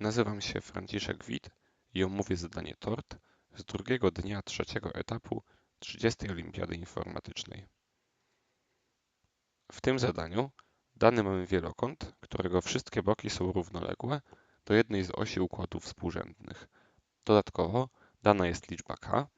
Nazywam się Franciszek Wit i omówię zadanie TORT z drugiego dnia trzeciego etapu 30. Olimpiady Informatycznej. W tym zadaniu dany mamy wielokąt, którego wszystkie boki są równoległe do jednej z osi układów współrzędnych. Dodatkowo dana jest liczba k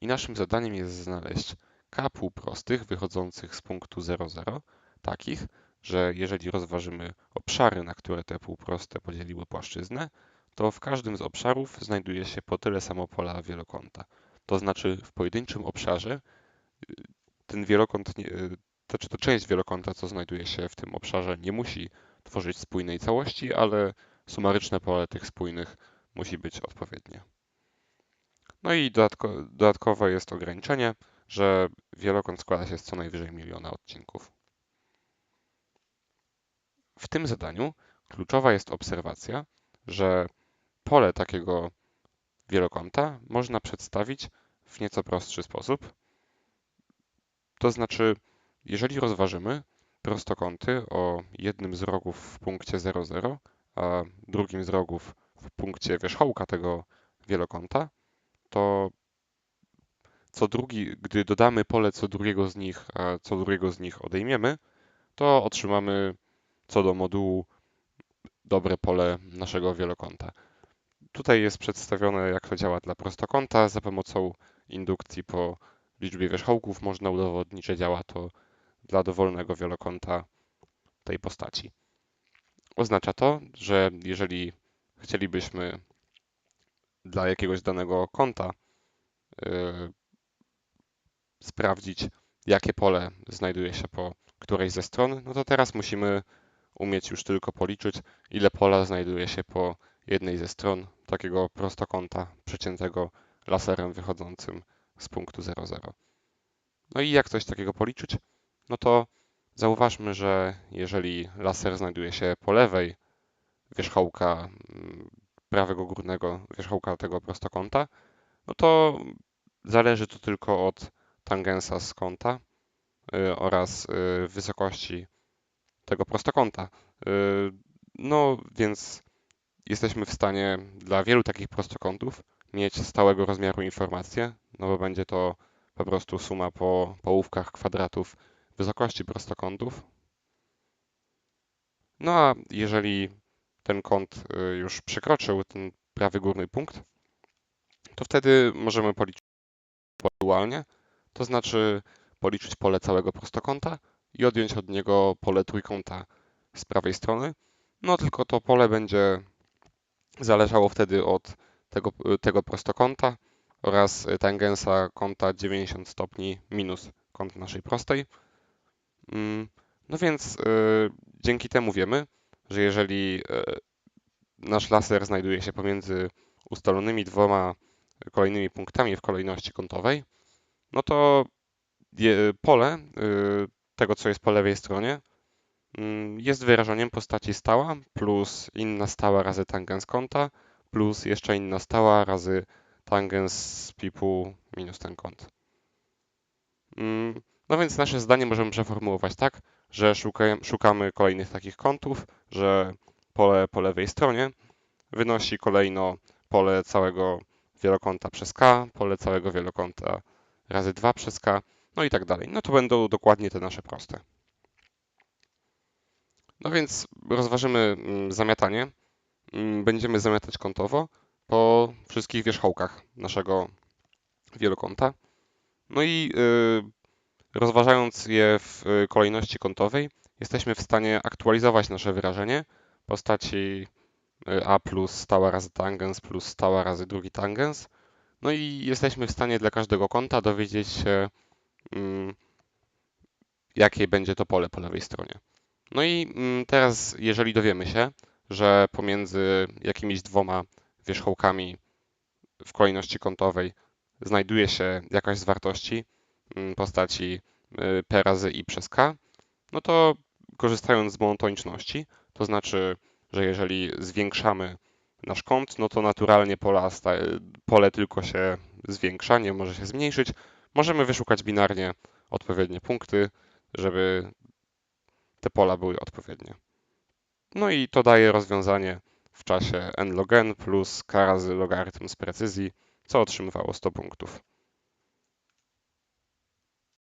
i naszym zadaniem jest znaleźć k półprostych wychodzących z punktu 00, takich, że jeżeli rozważymy obszary, na które te półproste podzieliły płaszczyznę, to w każdym z obszarów znajduje się po tyle samo pola wielokąta. To znaczy w pojedynczym obszarze y, ten wielokąt, y, znaczy ta część wielokąta, co znajduje się w tym obszarze, nie musi tworzyć spójnej całości, ale sumaryczne pole tych spójnych musi być odpowiednie. No i dodatko, dodatkowe jest ograniczenie, że wielokąt składa się z co najwyżej miliona odcinków. W tym zadaniu kluczowa jest obserwacja, że pole takiego wielokąta można przedstawić w nieco prostszy sposób. To znaczy, jeżeli rozważymy prostokąty o jednym z rogów w punkcie 00, a drugim z rogów w punkcie wierzchołka tego wielokąta, to co drugi, gdy dodamy pole co drugiego z nich, a co drugiego z nich odejmiemy, to otrzymamy co do modułu dobre pole naszego wielokąta. Tutaj jest przedstawione, jak to działa dla prostokąta. Za pomocą indukcji po liczbie wierzchołków można udowodnić, że działa to dla dowolnego wielokąta tej postaci. Oznacza to, że jeżeli chcielibyśmy dla jakiegoś danego kąta yy, sprawdzić, jakie pole znajduje się po którejś ze stron, no to teraz musimy umieć już tylko policzyć, ile pola znajduje się po jednej ze stron takiego prostokąta przeciętego laserem wychodzącym z punktu 00. No i jak coś takiego policzyć? No to zauważmy, że jeżeli laser znajduje się po lewej wierzchołka mm, prawego górnego wierzchołka tego prostokąta, no to zależy to tylko od tangensa z kąta y, oraz y, wysokości tego prostokąta. Y, no więc jesteśmy w stanie dla wielu takich prostokątów mieć stałego rozmiaru informację, no bo będzie to po prostu suma po połówkach kwadratów wysokości prostokątów. No a jeżeli ten kąt y, już przekroczył ten prawy górny punkt, to wtedy możemy policzyć dualnie, to znaczy policzyć pole całego prostokąta i odjąć od niego pole trójkąta z prawej strony. No tylko to pole będzie zależało wtedy od tego, tego prostokąta oraz tangensa kąta 90 stopni minus kąt naszej prostej. Mm, no więc y, dzięki temu wiemy, że jeżeli y, nasz laser znajduje się pomiędzy ustalonymi dwoma kolejnymi punktami w kolejności kątowej, no to pole y, tego, co jest po lewej stronie, mm, jest wyrażeniem postaci stała plus inna stała razy tangens kąta plus jeszcze inna stała razy tangens pipu minus ten kąt. Mm, no więc nasze zdanie możemy przeformułować tak, że szukamy kolejnych takich kątów, że pole po lewej stronie wynosi kolejno pole całego wielokąta przez k, pole całego wielokąta razy 2 przez k, no i tak dalej. No to będą dokładnie te nasze proste. No więc rozważymy mm, zamiatanie. Mm, będziemy zamiatać kątowo po wszystkich wierzchołkach naszego wielokąta. No i y, rozważając je w kolejności kątowej, jesteśmy w stanie aktualizować nasze wyrażenie w postaci y, a plus stała razy tangens plus stała razy drugi tangens. No i jesteśmy w stanie dla każdego kąta dowiedzieć się, jakie będzie to pole po lewej stronie. No i mm, teraz, jeżeli dowiemy się, że pomiędzy jakimiś dwoma wierzchołkami w kolejności kątowej znajduje się jakaś z wartości mm, postaci y, p razy i przez k, no to korzystając z monotoniczności, to znaczy, że jeżeli zwiększamy nasz kąt, no to naturalnie pola, pole tylko się zwiększa, nie może się zmniejszyć, Możemy wyszukać binarnie odpowiednie punkty, żeby te pola były odpowiednie. No i to daje rozwiązanie w czasie n log n plus k razy logarytm z precyzji, co otrzymywało 100 punktów.